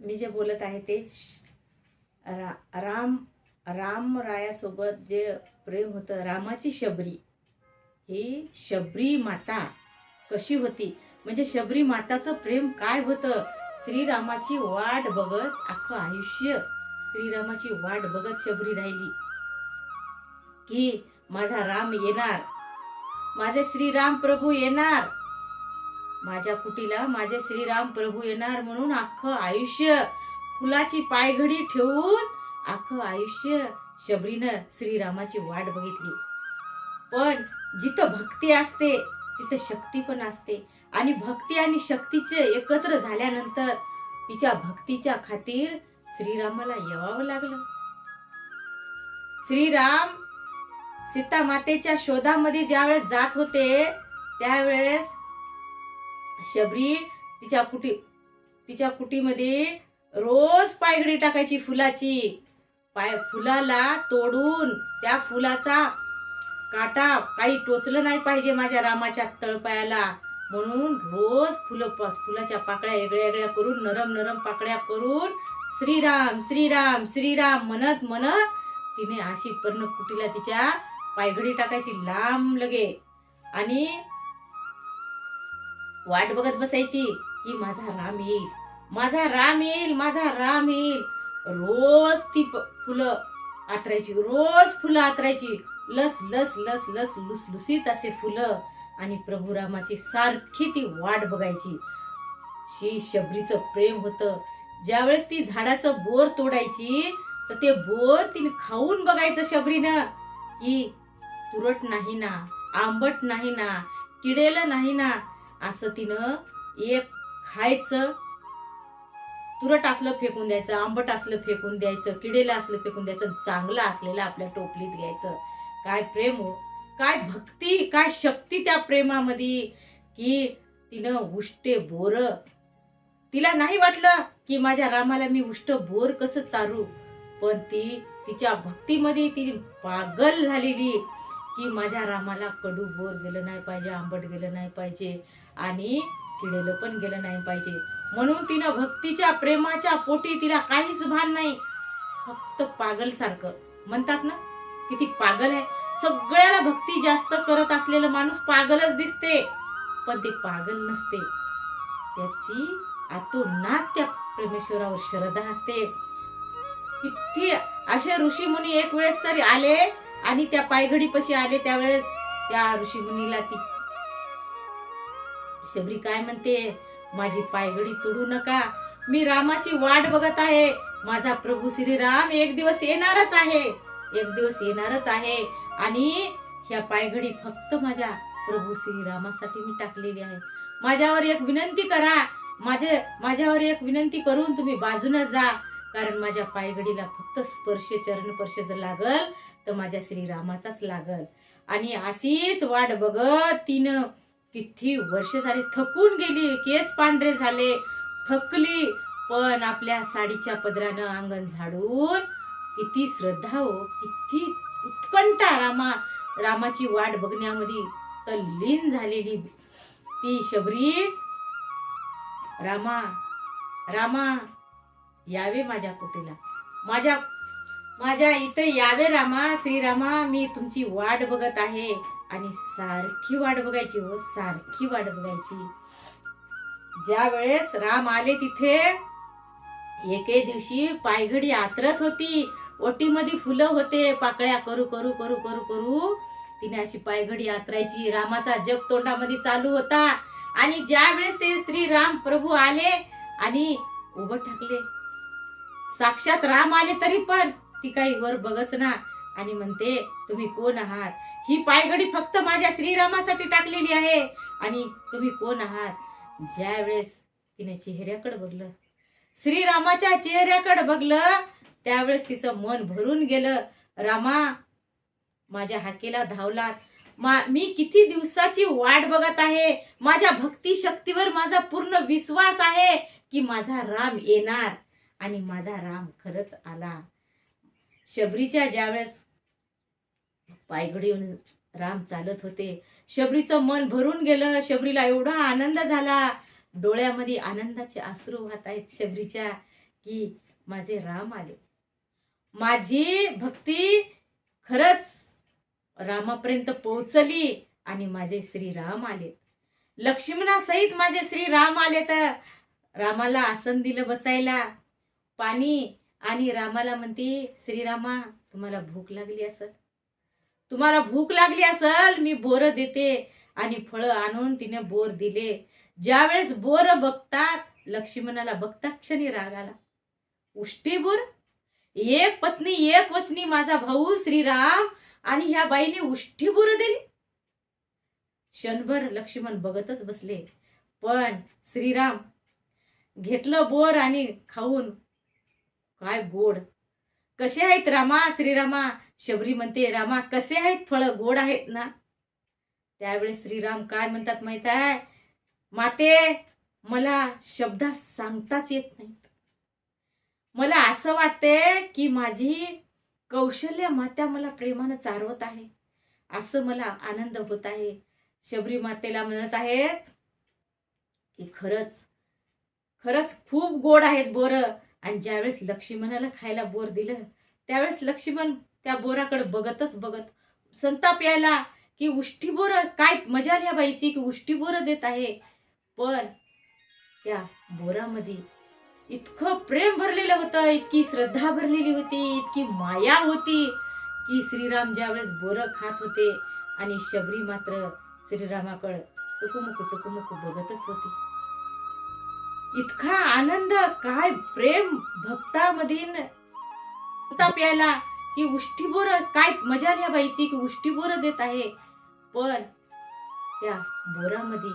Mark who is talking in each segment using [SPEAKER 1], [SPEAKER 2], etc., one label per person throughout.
[SPEAKER 1] मी जे बोलत आहे ते रा राम रामरायासोबत जे प्रेम होतं रामाची शबरी ही शबरी माता कशी होती? म्हणजे शबरी माताचं प्रेम काय होतं? श्रीरामाची वाट बघत अख्खं आयुष्य श्रीरामाची वाट बघत शबरी राहिली. की माझा राम येणार? माझे श्रीराम प्रभू येणार? माझ्या कुटीला माझे श्रीराम प्रभू येणार म्हणून अख्खं आयुष्य फुलाची पायघडी ठेवून अख्खं आयुष्य शबरीनं श्रीरामाची वाट बघितली. पण जिथं भक्ती असते तिथं शक्ती पण असते. आणि भक्ती आणि शक्तीचे एकत्र झाल्यानंतर तिच्या भक्तीच्या खातीर श्रीरामाला येवावं लागलं. श्रीराम सीता मातेच्या शोधामध्ये ज्यावेळेस जात होते त्यावेळेस शबरी तिच्या कुटी तिच्या कुटीमध्ये रोज पायघडी टाकायची फुलाची. पाय फुलाला तोडून त्या फुलाचा काटा काही टोचलं नाही पाहिजे माझ्या रामाच्या तळपायाला. म्हणून रोज फुलं प- फुलाच्या पाकळ्या वेगळ्या वेगळ्या करून नरम नरम पाकळ्या करून श्रीराम श्रीराम श्रीराम म्हणत म्हणत तिने अशी पर्णकुटीला तिच्या पायघडी टाकायची लांब लगे. आणि वाट बघत बसायची की माझा राम येईल. माझा राम येईल माझा राम येईल. रोज ती फुलं आतरायची रोज फुलं आतरायची. लस लस लस लस लुसलुसीत असे फुलं. आणि प्रभू रामाची सारखी ती वाट बघायची. शी शबरीचं प्रेम होतं. ज्यावेळेस ती झाडाचं बोर तोडायची तर ते बोर तिने खाऊन बघायचं शबरीनं की तुरट नाही ना आंबट नाही ना किडेलं नाही ना असं तिनं एक खायचं. तुरट असलं फेकून द्यायचं आंबट असलं फेकून द्यायचं किडेलं असलं फेकून द्यायचं चांगलं असलेलं आपल्या टोपलीत घ्यायचं. काय प्रेम हो. काय भक्ती काय शक्ती त्या प्रेमामध्ये की तिनं उष्टे बोर. तिला नाही वाटलं की माझ्या रामाला मी उष्ट बोर कसं चारू. पण ती तिच्या भक्तीमध्ये ती पागल झालेली की माझ्या रामाला कडू बोर गेलं नाही पाहिजे आंबट गेलं नाही पाहिजे आणि किडेलं पण गेलं नाही पाहिजे. म्हणून तिनं भक्तीच्या प्रेमाच्या पोटी तिला काहीच भान नाही. फक्त पागलसारखं. म्हणतात ना? किती पागल आहे. सगळ्याला भक्ती जास्त करत असलेलं माणूस पागलच दिसते. पण ते पागल नसते. त्याची आतोनात त्या परमेश्वरावर श्रद्धा असते. किती असे ऋषीमुनी एक वेळेस तरी आले आणि त्या पायघडीपाशी आले त्यावेळेस त्या ऋषीमुनीला ती शबरी काय म्हणते माझी पायघडी तोडू नका. मी रामाची वाट बघत आहे. माझा प्रभू श्रीराम एक दिवस येणारच आहे. एक दिवस येणारच आहे. आणि ह्या पायघडी फक्त माझ्या प्रभू श्रीरामासाठी मी टाकलेली आहे. माझ्यावर एक विनंती करा. माझे माझ्यावर एक विनंती करून तुम्ही बाजूने जा. कारण माझ्या पायघडीला फक्त स्पर्श चरण स्पर्श जर लागल तर माझ्या श्रीरामाचाच लागल. आणि अशीच वाट बघत तिनं किती वर्ष झाली थकून गेली. केस पांढरे झाले. थकली. पण आपल्या साडीच्या पदरानं अंगण झाडून किती श्रद्धा हो किती उत्कंठा रामा रामाची वाट बघण्यामध्ये तल्लीन झालेली ती शबरी. रामा रामा यावे माझ्या कुटीला माझ्या माझ्या इथं यावे रामा श्रीरामा मी तुमची वाट बघत आहे. आणि सारखी वाट बघायची हो सारखी वाट बघायची. ज्या वेळेस राम आले तिथे एके दिवशी पायघडी आतरत होती. ओटीमध्ये फुलं होते पाकळ्या करू करू करू करू करू. तिने अशी पायघडी आतरायची. रामाचा जप तोंडामध्ये चालू होता. आणि ज्या वेळेस ते श्रीराम प्रभू आले आणि उभं टाकले साक्षात राम आले तरी पण ती काही वर बघस ना. आणि म्हणते तुम्ही कोण आहात? ही पायघडी फक्त माझ्या श्रीरामासाठी टाकलेली आहे. आणि तुम्ही कोण आहात? ज्या वेळेस तिने चेहऱ्याकडे बघलं. श्रीरामाच्या चेहऱ्याकडे बघलं त्यावेळेस तिचं मन भरून गेलं. रामा माझ्या हाकेला धावलात. मा मी किती दिवसाची वाट बघत आहे. माझ्या भक्ती शक्तीवर माझा पूर्ण विश्वास आहे की माझा राम येणार. आणि माझा राम खरंच आला. शबरीच्या ज्यावेळेस पायगडी येऊन राम चालत होते शबरीचं मन भरून गेलं. शबरीला एवढा आनंद झाला. डोळ्यामध्ये आनंदाचे आश्रू वाहत आहेत शबरीच्या की माझे राम आले. माझी भक्ती खरंच रामापर्यंत पोहोचली आणि माझे श्रीराम आले. लक्ष्मणासहित माझे श्रीराम आले तर रामाला आसन दिलं बसायला. पाणी आणि रामाला म्हणते श्रीरामा तुम्हाला भूक लागली असल? तुम्हाला भूक लागली असल? मी बोर देते आणि फळं आणून तिने बोर दिले. ज्यावेळेस बोर बघतात लक्ष्मणाला बघता क्षणी राग आला. उष्टी बोर? एक पत्नी एक वचनी माझा भाऊ श्रीराम आणि ह्या बाईने उष्टी बोर दिली. क्षणभर लक्ष्मण बघतच बसले. पण श्रीराम घेतलं बोर आणि खाऊन काय गोड. कसे आहेत रामा श्रीरामा? शबरी म्हणते रामा कसे आहेत? फळ गोड आहेत ना. त्यावेळेस श्रीराम काय म्हणतात माहीत आहे? माते मला शब्दात सांगताच येत नाहीत. मला असं वाटते की माझी कौशल्य मात्या मला प्रेमानं चारवत आहे. असं मला आनंद होत आहे. शबरी मातेला म्हणत आहेत की खरंच खरंच खूप गोड आहेत बोर. आणि ज्यावेळेस लक्ष्मणाला खायला बोर दिलं त्यावेळेस लक्ष्मण त्या बोराकडे बघतच बघत संताप यायला की उष्टी बोर काय मजा आली या बाईची की उष्टी बोर देत आहे. पण त्या बोरामध्ये इतकं प्रेम भरलेलं होतं इतकी श्रद्धा भरलेली होती इतकी माया होती की श्रीराम ज्यावेळेस बोरं खात होते आणि शबरी मात्र श्रीरामाकडं टुकुमुकू टुकुमुकू बघतच होती. इतका आनंद काय प्रेम भक्तामधीन प्यायला की उष्टी बोर काय मजा घ्या बाईची की उष्टी बोर देत आहे. पण त्या बोरामध्ये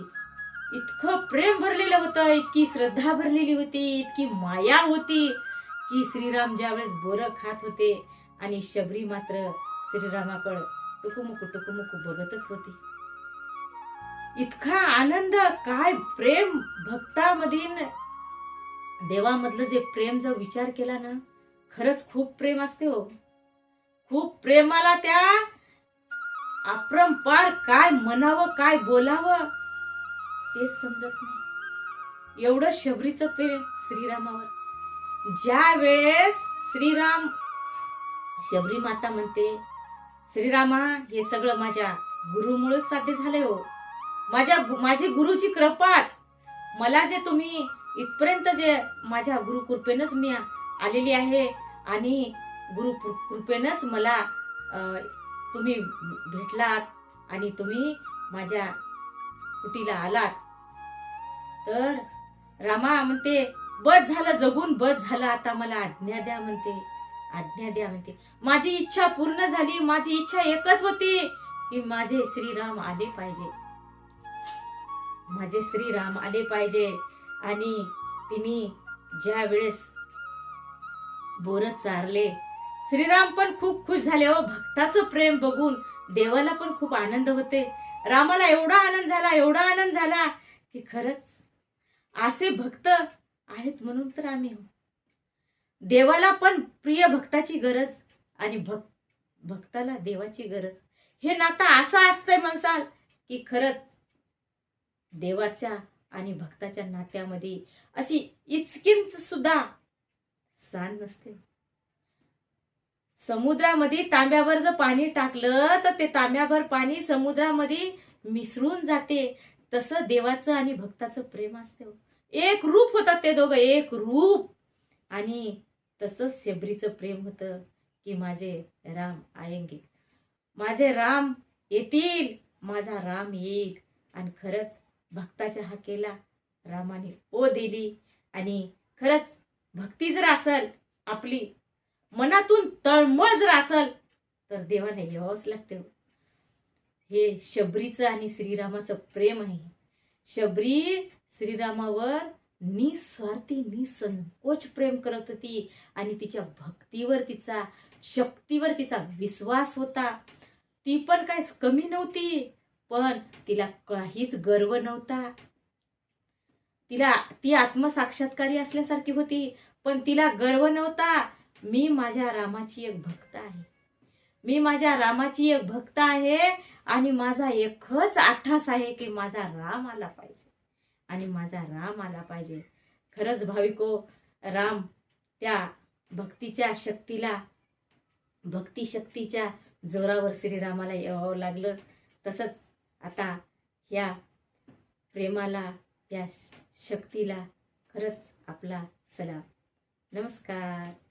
[SPEAKER 1] इतकं प्रेम भरलेलं होतं इतकी श्रद्धा भरलेली होती इतकी माया होती की श्रीराम ज्यावेळेस बोरं खात होते आणि शबरी मात्र श्रीरामाकडं टुकुमुक टुकुमुक बघतच होती. इतका आनंद काय प्रेम भक्तामधीन देवामधलं जे प्रेम जर विचार केला ना खरंच खूप प्रेम असते हो. खूप प्रेमाला त्या अप्रंपार काय म्हणावं काय बोलावं तेच समजत नाही. एवढं शबरीचं प्रेम श्रीरामावर. ज्या वेळेस श्रीराम शबरी माता म्हणते श्रीरामा हे सगळं माझ्या गुरुमुळेच साध्य झालंय हो. माझ्या गु- माझी गुरुची कृपाच. मला जे तुम्ही इथपर्यंत जे माझ्या गुरु कृपेनंच मी आलेली आहे आणि गुरु कृपेनंच मला तुम्ही भेटलात आणि तुम्ही माझ्या कुटीला आलात. तर रामा म्हणते बस झालं जगून बस झालं आता मला आज्ञा द्या म्हणते. आज्ञा द्या म्हणते. माझी इच्छा पूर्ण झाली माझी इच्छा एकच होती की माझे श्रीराम आले पाहिजे. माझे श्रीराम आले पाहिजे. आणि तिने ज्या वेळेस बोर चारले श्रीराम पण खूप खुश झाले. हो भक्ताचं प्रेम बघून देवाला पण खूप आनंद होते. रामाला एवढा आनंद झाला एवढा आनंद झाला की खरंच असे भक्त आहेत म्हणून तर आम्ही हो देवाला पण प्रिय भक्ताची गरज आणि भक् भक्ताला देवाची गरज. हे नातं असं असतंय म्हणसाल की खरंच देवाच्या आणि भक्ताच्या नात्यामध्ये अशी इचकिंच सुद्धा सान नसते. समुद्रामध्ये तांब्यावर जर पाणी टाकलं तर ते तांब्याभर पाणी समुद्रामध्ये मिसळून जाते. तसं देवाचं आणि भक्ताचं प्रेम असते हो. एक रूप होतात ते दोघं एक रूप. आणि तसंच शबरीचं प्रेम होतं की माझे राम आयंगे माझे राम येतील माझा राम येईल. आणि खरंच भक्ताच्या हाकेला रामाने ओ दिली. आणि खरंच भक्ती जर असल आपली मनातून तळमळ जर असल तर देवाने यावंच लागते. हे शबरीचं आणि श्रीरामाचं प्रेम आहे. शबरी श्रीरामावर निस्वार्थी निसंकोच प्रेम करत होती आणि तिच्या भक्तीवर तिचा शक्तीवर तिचा विश्वास होता. ती पण काय कमी नव्हती पण तिला काहीच गर्व नव्हता. तिला ती आत्मसाक्षात्कारी असल्यासारखी होती पण तिला गर्व नव्हता. मी माझ्या रामाची एक भक्त आहे. मी माझ्या रामाची एक भक्त आहे आणि माझा एकच आठास आहे की माझा राम आला पाहिजे. आणि माझा राम आला पाहिजे. खरंच भाविको राम त्या भक्तीच्या शक्तीला भक्ती शक्तीच्या जोरावर श्रीरामाला यावं लागलं. तसंच आता या प्रेमाला या शक्तीला खरंच आपला सलाम. नमस्कार.